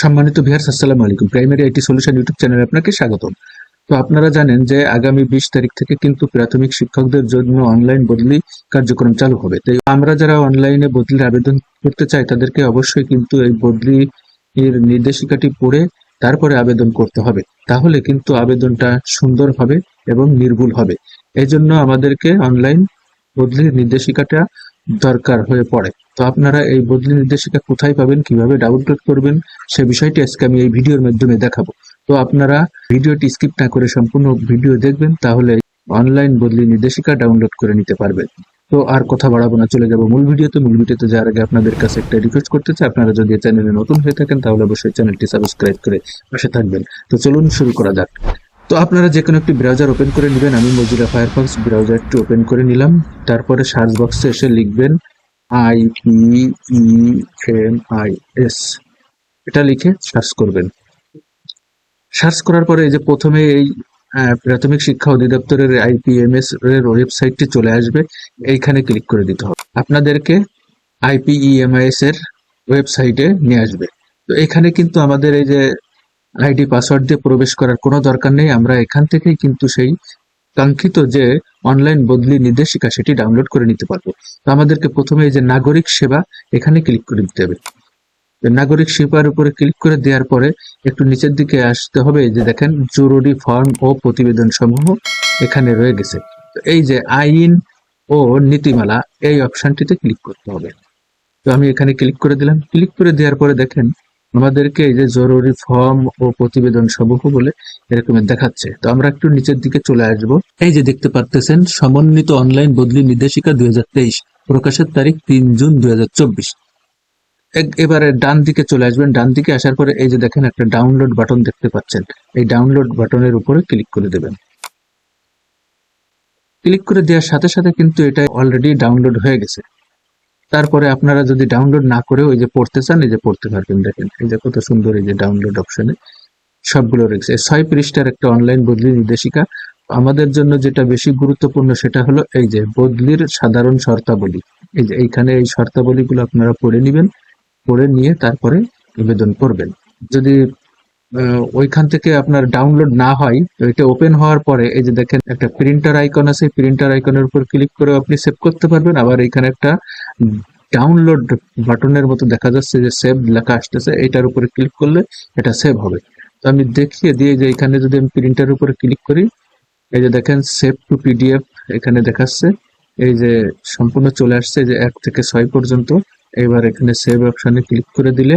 সম্মানিত ভিয়ার্স আসসালামু আলাইকুম। প্রাইমারি আইটি সলিউশন ইউটিউব চ্যানেলে আপনাকে স্বাগতম। তো আপনারা জানেন যে আগামী বিশ তারিখ থেকে কিন্তু প্রাথমিক শিক্ষকদের জন্য অনলাইন বদলি কার্যক্রম চালু হবে। তাই আমরা যারা অনলাইনে বদলির আবেদন করতে চাই, তাদেরকে অবশ্যই কিন্তু এই বদলি এর নির্দেশিকাটি পড়ে তারপরে আবেদন করতে হবে। তাহলে কিন্তু আবেদনটা সুন্দর হবে এবং নির্ভুল হবে। এই জন্য আমাদেরকে অনলাইন বদলির নির্দেশিকাটা দরকার হয়ে পড়ে। তো আপনারা এই বদলি নির্দেশিকা কোথায় পাবেন, কীভাবে ডাউনলোড করবেন, সে বিষয়টি আজকে আমি এই ভিডিওর মাধ্যমে দেখাবো। তো আপনারা ভিডিওটি স্কিপ না করে সম্পূর্ণ ভিডিও দেখবেন, তাহলে অনলাইন বদলি নির্দেশিকা ডাউনলোড করে নিতে পারবেন। তো আর কথা বাড়াবো না, চলে যাব মূল ভিডিওতে। মূল ভিডিওতে যাওয়ার আগে আপনাদের কাছে একটা রিকোয়েস্ট করতে চাই। আপনারা যদি চ্যানেলে নতুন হয়ে থাকেন, তাহলে অবশ্যই চ্যানেলটি সাবস্ক্রাইব করে পাশে থাকবেন। তো চলুন শুরু করা যাক। তো আপনারা যে কোনো একটি ব্রাউজার ওপেন করে নেবেন। আমি মজিলা ফায়ারফক্স ব্রাউজারটি ওপেন করে নিলাম। তারপরে সার্চ বক্সে এসে লিখবেন আই এম আই এস এটা লিখে সার্চ করবেন। সার্চ করার পরে এই যে প্রথমে এই প্রাথমিক শিক্ষা অধিদপ্তরের আইপিএমএস এর ওয়েবসাইটটি চলে আসবে। এইখানে ক্লিক করে দিতে হবে। আপনাদেরকে আইপিইএমআইএস এর ওয়েবসাইটে নিয়ে আসবে। তো এখানে কিন্তু আমাদের এই যে আইডি পাসওয়ার্ড দিয়ে প্রবেশ করার কোনো দরকার নেই। আমরা এখান থেকেই কিন্তু সেই কাঙ্ক্ষিত যে অনলাইন বদলি নির্দেশিকা, সেটি ডাউনলোড করে নিতে পারব। তো আমাদেরকে প্রথমে এই যে নাগরিক সেবা, এখানে ক্লিক করে দিতে হবে। নাগরিক সেবার উপরে ক্লিক করে দেওয়ার পরে একটু নিচের দিকে আসতে হবে। যে দেখেন, জরুরি ফর্ম ও প্রতিবেদন সমূহ এখানে রয়ে গেছে। এই যে আইন ও নীতিমালা, এই অপশনটিতে ক্লিক করতে হবে। তো আমি এখানে ক্লিক করে দিলাম। ক্লিক করে দেওয়ার পরে দেখেন আমাদেরকে এই যে জরুরি ফর্ম ও প্রতিবেদন সমূহ বলে এরকম দেখাচ্ছে। তো আমরা একটু নিচের দিকে চলে আসব। এই যে দেখতে পারতেছেন, সমন্বিত অনলাইন বদলি নির্দেশিকা দুই প্রকাশের তারিখ তিন জুন দুই এবারে ডান দিকে চলে আসবেন। ডান দিকে আসার পরে এই যে দেখেন একটা ডাউনলোড বাটন দেখতে পাচ্ছেন। এই ডাউনলোড বাটনের উপরে ক্লিক করে দেবেন। ক্লিক করে দেওয়ার সাথে সাথে কিন্তু এটা অলরেডি ডাউনলোড হয়ে গেছে। তারপরে আপনারা যদি ডাউনলোড না করে ওই যে পড়তে চান, এই যে পড়তে পারবেন দেখেন। এই যে কত সুন্দর এই যে ডাউনলোড অপশনে সবগুলো রয়েছে। ছয় পৃষ্ঠার একটা অনলাইন বদলি নির্দেশিকা। আমাদের জন্য যেটা বেশি গুরুত্বপূর্ণ সেটা হলো এই যে বদলির সাধারণ শর্তাবলী। এই যে এইখানে এই শর্তাবলীগুলো আপনারা পড়ে নেবেন, পড়ে নিয়ে তারপরে নিবেদন করবেন। যদি ওইখান থেকে আপনার ডাউনলোড না হয়, তো এটা ওপেন হওয়ার পরে এই যে দেখেন একটা প্রিন্টার আইকন আছে প্রিন্টার আইকনের উপর ক্লিক করে আপনি সেভ করতে পারবেন। আবার এখানে একটা ডাউনলোড বাটনের মতো দেখা যাচ্ছে যে সেভ লেখা আসতেছে, এটার উপরে ক্লিক করলে এটা সেভ হবে। তো আমি দেখিয়ে দিয়ে যে এখানে যদি আমি প্রিন্টার উপরে ক্লিক করি, এই যে দেখেন সেভ টু পিডিএফ এখানে দেখাচ্ছে, এই যে সম্পূর্ণ চলে আসছে যে এক থেকে ছয় পর্যন্ত। এবার এখানে সেভ অপশানে ক্লিক করে দিলে,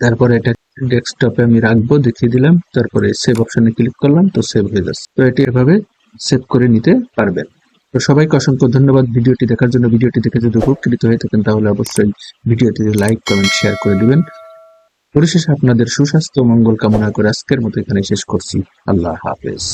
তারপরে এটা ডেস্কটপে আমি রাখব, দেখিয়ে দিলাম, তারপরে সেভ অপশনে ক্লিক করলাম, তো সেভ হয়ে যাচ্ছে তো এটি এভাবে সেভ করে নিতে পারবেন। তো সবাইকে অসংখ্য ধন্যবাদ। ভিডিওটি দেখার জন্য, ভিডিওটি দেখে যদি উপকৃত হয়ে থাকেন, তাহলে অবশ্যই ভিডিওটি লাইক কমেন্ট শেয়ার করে দিবেন। পরিশেষে আপনাদের সুস্বাস্থ্য, মঙ্গল কামনা করে আজকের মতো এখানে শেষ করছি। আল্লাহ হাফেজ।